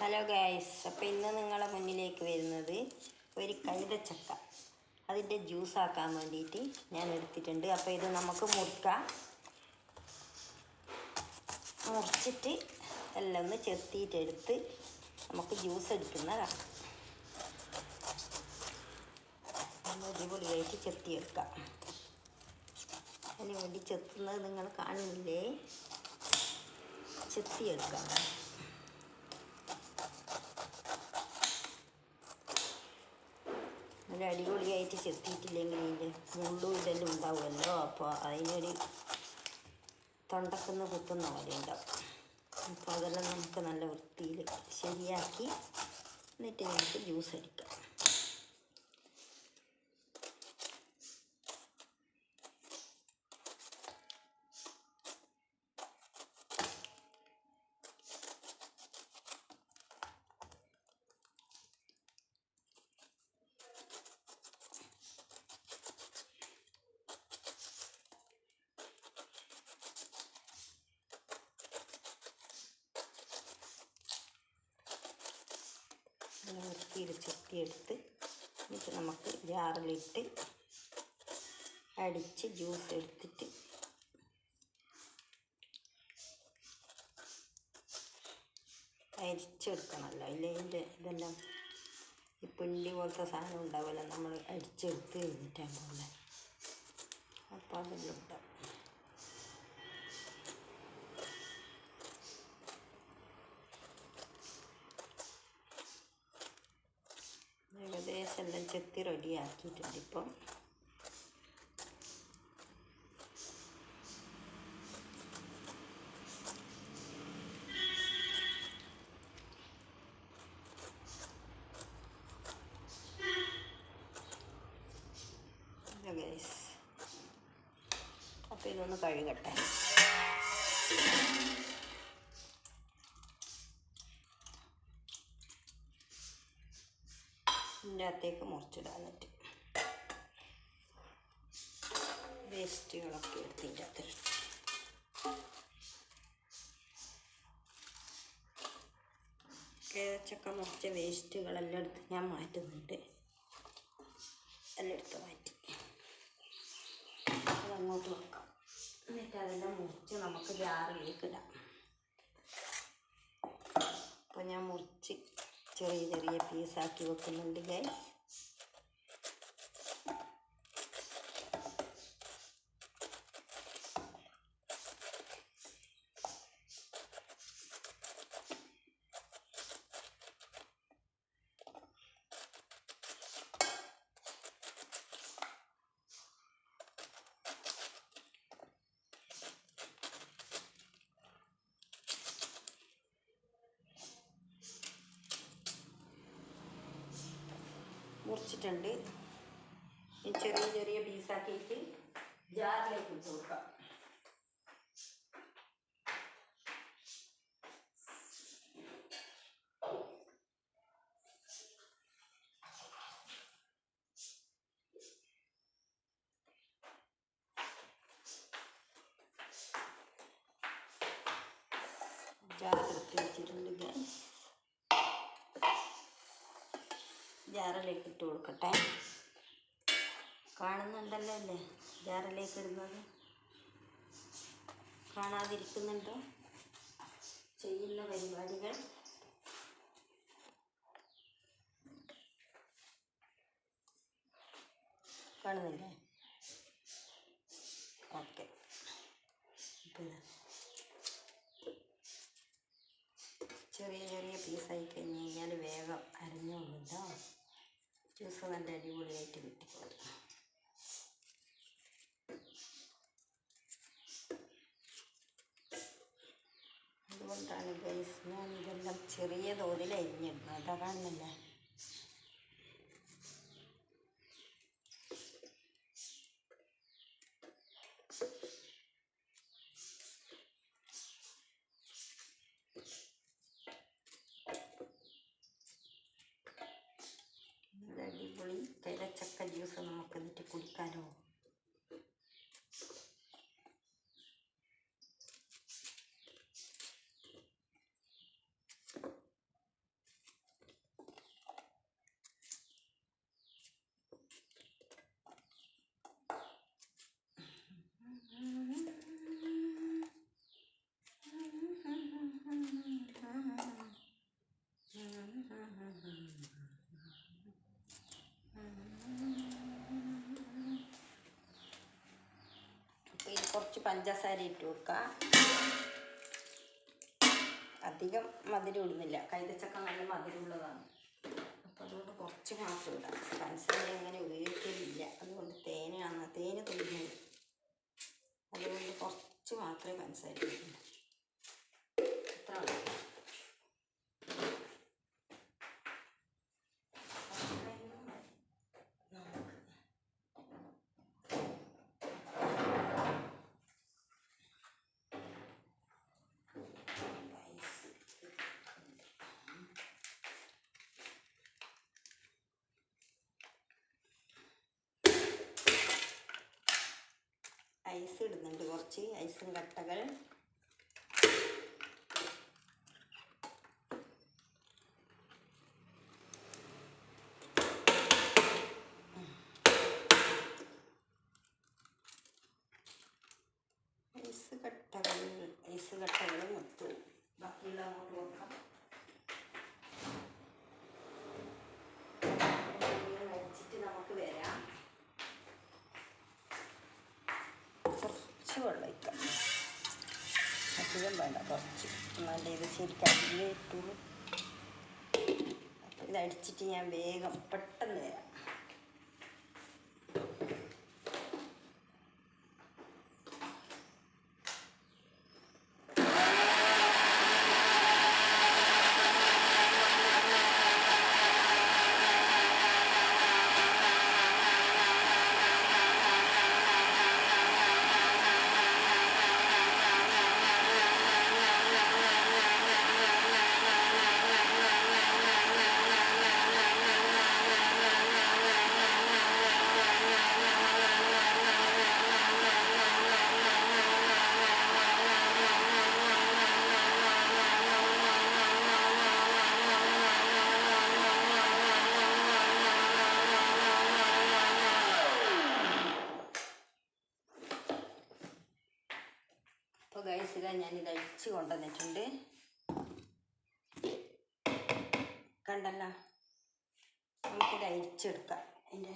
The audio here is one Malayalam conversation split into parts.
ഹലോ ഗായ്സ് അപ്പോൾ ഇന്ന് നിങ്ങളുടെ മുന്നിലേക്ക് വരുന്നത് ഒരു കൈതച്ചക്ക അതിന്റെ ജ്യൂസ് ആക്കാൻ വേണ്ടിയിട്ട് ഞാൻ എടുത്തിട്ടുണ്ട്. അപ്പോൾ ഇത് നമുക്ക് മുറിക്കാം മുറിച്ചിട്ട് എല്ലാം ഒന്ന് ചെത്തിയിട്ടെടുത്ത് നമുക്ക് ജ്യൂസ് എടുക്കുന്നതാണ് അടിപൊളിയായിട്ട് ചെത്തിയെടുക്കാം. അതിന് വേണ്ടി ചെത്തുന്നത് നിങ്ങൾ കാണുന്നില്ലേ? ചെത്തിയെടുക്കാം. നല്ല അടിപൊളിയായിട്ട് ചെത്തിയിട്ടില്ലെങ്കിൽ ഇതിന്റെ മുള്ളും ഇതെല്ലാം ഉണ്ടാവുമല്ലോ അപ്പോൾ അതിനൊരു തൊണ്ടക്കുന്ന് കുത്തുന്ന പോലെ ഉണ്ടാവും. അപ്പോൾ അതെല്ലാം നമുക്ക് നല്ല വൃത്തിയിൽ ശരിയാക്കി എന്നിട്ട് നമുക്ക് ജ്യൂസ് അടിക്കാം. വൃത്തിയിൽ ചെത്തിയെടുത്ത് എന്നിട്ട് നമുക്ക് ജാറിലിട്ട് അടിച്ച് ജ്യൂസ് എടുത്തിട്ട് അരിച്ചെടുക്കണമല്ലോ. ഇല്ലേ ഇതിന്റെ ഇതെല്ലാം ഈ പുല്ലി പോലത്തെ സാധനം ഉണ്ടാവുമല്ലോ നമ്മൾ അരിച്ചെടുത്ത് കഴിഞ്ഞിട്ടാണ് പോകുന്നത്. അപ്പോൾ അതെല്ലാം ഉണ്ടാവും ചെത്തി റെഡിയാക്കിയിട്ടുണ്ട് ഇപ്പം. അപ്പോൾ ഇതൊന്ന് കഴുകട്ടെ. ഇതിന്റെ മുറിച്ചിടാൻ പറ്റും. വേസ്റ്റുകളൊക്കെ എടുത്തിന്റെ അകത്തിട്ട് കേച്ചക്ക മുറിച്ച വേസ്റ്റുകളെല്ലാം എടുത്ത് ഞാൻ മാറ്റുന്നുണ്ട്. എല്ലാം എടുത്ത് മാറ്റി. അതങ്ങോട്ട് വെക്കാം. എന്നിട്ട് അതെല്ലാം മുറിച്ച് നമുക്ക് ജാറിലേക്ക് ഇടാം. അപ്പോൾ ഞാൻ മുറിച്ച് ചെറിയ ചെറിയ പീസാക്കി വെക്കുന്നുണ്ട് ഗൈസ് മുറിച്ചിട്ടുണ്ട് ഈ ചെറിയ ചെറിയ പീസാക്കിയിട്ട് ജാറിലേക്ക് ഇട്ട് കൊടുക്കാം ജാറെടുത്ത് വെച്ചിട്ടുണ്ട് ഗ്യാസ് ജാറിലേക്ക് ഇട്ട് കൊടുക്കട്ടെ. കാണുന്നുണ്ടല്ലോ അല്ലേ? ജാറിലേക്ക് ഇടുന്നത്. കാണാതിരിക്കുന്നുണ്ടോ? ചെയ്യുന്ന പരിപാടികൾ. കാണുന്നില്ലേ? ഓക്കെ. ചെറിയ ചെറിയ പീസായി കഴിഞ്ഞ് കഴിഞ്ഞാൽ വേഗം അരഞ്ഞോളുണ്ടോ ജ്യൂസ് നല്ല അടിപൊളിയായിട്ട് കിട്ടിക്കോളും അതുകൊണ്ടാണ് ഗൈസ് ഞാൻ ഇതെല്ലാം ചെറിയ തോതിൽ അരിഞ്ഞിടുന്നത് അതാ നല്ല അടിപൊളി കൈതച്ചക്ക ജ്യൂസ് നമുക്ക് എന്നിട്ട് കുടിക്കാലോ പഞ്ചസാര ഇട്ട് കൊടുക്കുക അധികം മധുരം ഇടുന്നില്ല. കൈതച്ചക്ക നല്ല മധുരമുള്ളതാണ്. അപ്പോൾ അതുകൊണ്ട് കുറച്ച് മാത്രം ഇടാം. പഞ്ചസാര അങ്ങനെ ഉപയോഗിക്കലില്ല. അതുകൊണ്ട് തേനയാണ് തേന് തൊടുന്നത് അതുകൊണ്ട് കുറച്ച് മാത്രമേ പഞ്ചസാര ഇടുന്നുള്ളൂ ഇത്ര ഐസ് ഇടുന്നുണ്ട് കുറച്ച് ഐസും കട്ടകൾ ഐസ് കട്ടകൾ ഐസ് കട്ടകൾ മുത്തു ബാക്കിയുള്ള അങ്ങോട്ട് നോക്കാം അടിച്ചിട്ട് നമുക്ക് വരാം കുറച്ച് വെള്ളം ഒഴിക്കാം അധികം വേണ്ട കുറച്ച്. എന്നാലേ ഇത് ശരിക്കും അരിയേ ഇട്ടുള്ളൂ അപ്പം ഇത് അടിച്ചിട്ട് ഞാൻ വേഗം പെട്ടെന്ന് വരാം അപ്പോൾ ഗൈസ് ഇതാ ഞാനിത് അഴിച്ച് കൊണ്ടുവന്നിട്ടുണ്ട് കണ്ടല്ലോ. നമുക്കിത് അരിച്ചെടുക്കാം. അതിന്റെ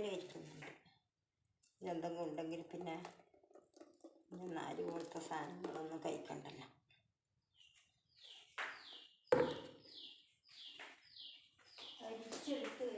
ഞാൻ ഏതായാലും അരിക്കുന്നുണ്ട് ഇതെന്തെങ്കിലും ഉണ്ടെങ്കിൽ പിന്നെ ഇനി നാല് കൊടുത്ത സാധനങ്ങളൊന്നും കഴിക്കണ്ടല്ലോ. അരിച്ചെടുത്ത്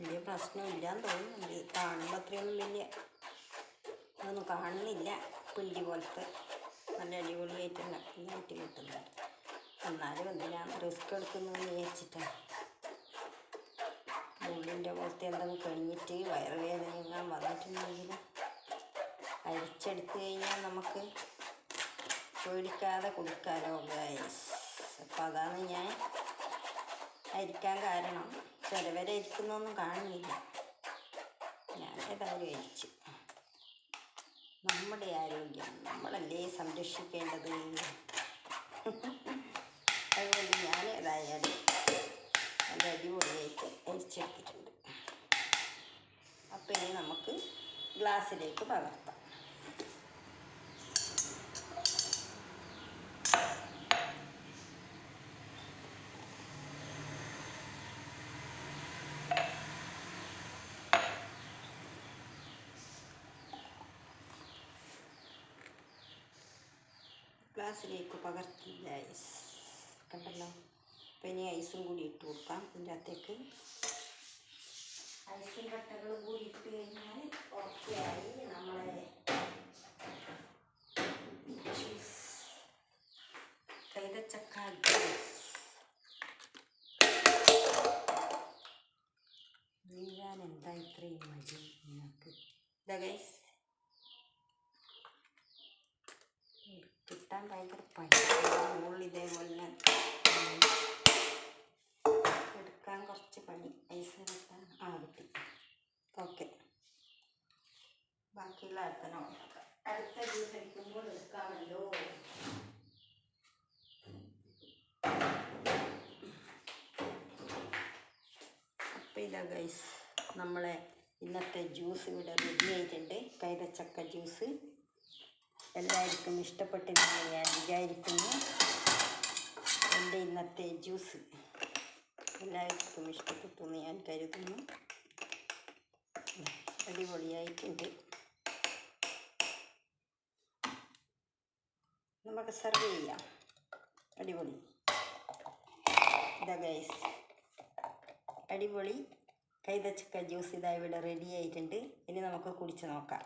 വലിയ പ്രശ്നമില്ലാന്ന് തോന്നുന്നുണ്ട് കാണുമ്പോൾ അത്രയൊന്നും വലിയ അതൊന്നും കാണുന്നില്ല. പുല്ലി പോലത്തെ നല്ല അടിപൊളിയായിട്ടുള്ള വീട്ടിൽ കിട്ടുന്നുണ്ട്. എന്നാലും എന്തിനാണ് റിസ്ക് എടുക്കുന്നു വിചാരിച്ചിട്ടാണ് മുള്ളിന്റെ പോലത്തെ എന്തെങ്കിലും കഴിഞ്ഞിട്ട് വയറുവേദന എങ്ങാൻ വന്നിട്ടുണ്ടെങ്കിൽ അരിച്ചെടുത്ത് കഴിഞ്ഞാൽ നമുക്ക് പേടിക്കാതെ കുടിക്കാലോ ഗൈസ് അപ്പം അതാണ് ഞാൻ അരിക്കാൻ കാരണം. ചിലവരെ ഇരിക്കുന്നൊന്നും കാണുന്നില്ല. ഞാൻ ഏതായാലും അരിച്ചു നമ്മുടെ ആരോഗ്യം നമ്മളല്ലേ സംരക്ഷിക്കേണ്ടത്? അതുകൊണ്ട് ഞാൻ ഏതായാലും നല്ല അടിപൊളിയായിട്ട് അരിച്ചെടുത്തിട്ടുണ്ട്. അപ്പോൾ ഇനി നമുക്ക് ഗ്ലാസ് ഗ്ലാസ്സിലേക്ക് പകർത്താം. ഗ്ലാസ്സിലേക്ക് പകർത്തി ഐസ് കണ്ടല്ലോ? അപ്പം ഇനി ഐസും കൂടി ഇട്ട് കൊടുക്കാം. ഇതിന്റെ അകത്തേക്ക് ഐസും കട്ടകളും കൂടി ഇട്ട് കഴിഞ്ഞാൽ ഓക്കെയായി നമ്മളെ ചീസ് കൈതച്ചക്ക ജ്യൂസ് വീഴാൻ എന്താ ഇത്രയും മടി നിങ്ങൾക്ക് ഇതാ ഗൈസ് ബാക്കിയുള്ള അടുത്ത ജ്യൂസ് എടുക്കാമല്ലോ ഗൈസ് നമ്മളെ ഇന്നത്തെ ജ്യൂസ് ഇവിടെ റെഡി ആയിട്ടുണ്ട്. കൈതച്ചക്ക ജ്യൂസ് എല്ലാവർക്കും ഇഷ്ടപ്പെട്ടിരുന്നു ഞാൻ വിചാരിക്കുന്നു. എന്റെ ഇന്നത്തെ ജ്യൂസ് എല്ലാവർക്കും ഇഷ്ടപ്പെട്ടു ഞാൻ കരുതുന്നു. അടിപൊളിയായിട്ടുണ്ട്. നമുക്ക് സെർവ് ചെയ്യാം. അടിപൊളി. ഇതാ ഗൈസ് അടിപൊളി. കൈതച്ചക്ക ജ്യൂസ് ഇതാ ഇവിടെ റെഡി ആയിട്ടുണ്ട്. ഇനി നമുക്ക് കുടിച്ച് നോക്കാം.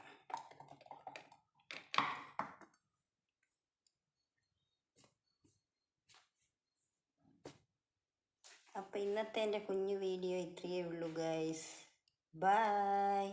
അപ്പോൾ ഇന്നത്തെ എന്റെ കുഞ്ഞു വീഡിയോ ഇത്രയേ ഉള്ളൂ ഗൈസ് ബൈ